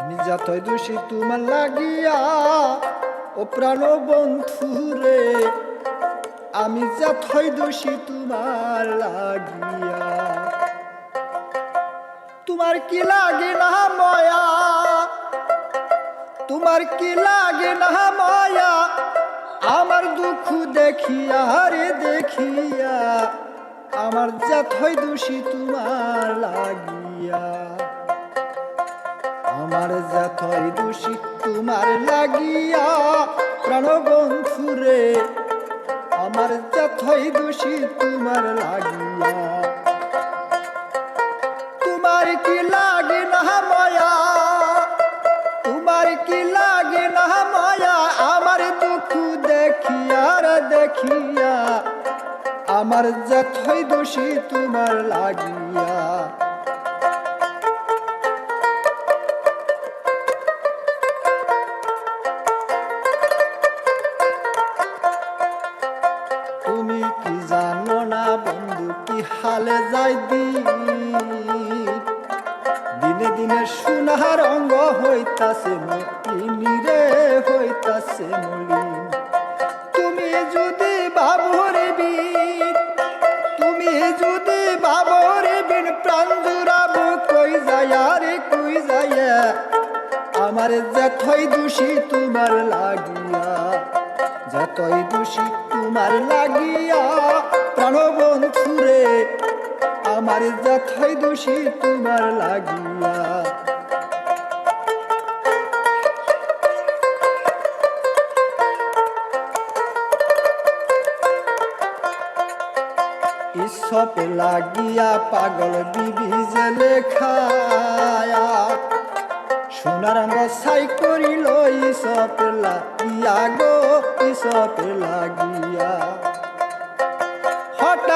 আমি যতই দোষী তোমার লাগিয়া, ও প্রাণ বন্ধুরে আমি যতই দোষী তোমার লাগিয়া। তোমার কি লাগে না মায়া? তোমার কি লাগে না মায়া? আমার দুঃখ দেখিয়া রে দেখিয়া, আমার যতই দোষী তোমার লাগিয়া। আমার যতই দোষী, তোমার লাগিয়া প্রাণ বন্ধুরে আমার যতই দোষী, তোমার লাগিয়া। তোমার কি লাগে না মায়া? তোমার কি লাগে না মায়া? আমার দুঃখ দেখিয়া দেখিয়া। আমার যতই দোষী, তোমার লাগিয়া। কি হালে যাই দিন দিনে সোনার অঙ্গ হইতাছে মতিনি হইতাছে মলিন। তুমি যদি বাবরে তুমি যদি বাবরে বিন প্রাণ জুড়াবো কই যায় রে, কই যায় আমার যতই দোষী তোমার লাগিয়া, যতই দোষী তোমার লাগিয়া প্রাণবন্ধুরে আমার যতই দোষী তোমার লাগিয়া। ইসপ লাগিয়া পাগল বিবি যে লেখায়া, সোনার রঙ সাই করিল ইসপ লাগিয়া গো, ইসপ লাগিয়া।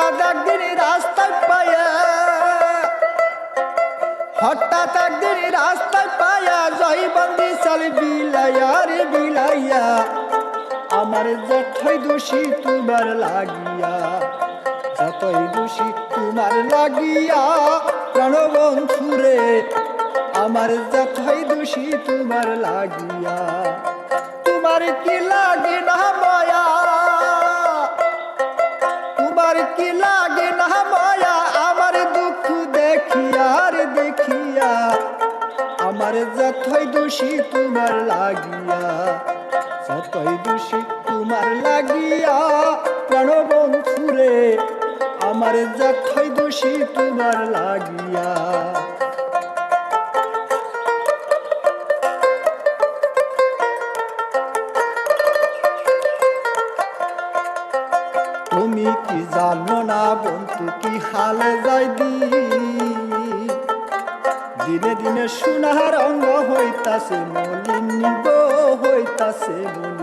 হঠাৎ একদিন রাস্তায় পায়া, হঠাৎ একদিন পায়া জয়বন্দি চাল বিলাইয়া রে বিলাইয়া, আমার যতই দোষী তোমার লাগিয়া, যতই দোষী তোমার লাগিয়া, প্রাণবন্ধুরে, আমার যতই দোষী তোমার লাগিয়া, তোমার কি লাগে না মায়া? যতই দোষী তোমার লাগিয়া প্রাণবন্ধুরে, আমার যতই দোষী তোমার লাগিয়া। তুমি কি জানো না বন্ধু, কি হালে যাই দি দিনে দিনে সোনার অঙ্গ হইতাছে, মলিন হইতাছে মলিন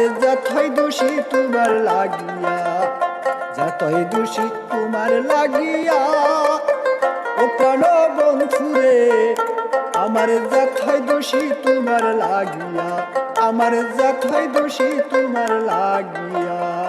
আমার যতই দোষী তোমার লাগিয়া, যতই দোষী তোমার লাগিয়া, ও প্রাণ বন্ধুরে, আমার যতই দোষী তোমার লাগিয়া, আমার যতই দোষী তোমার লাগিয়া।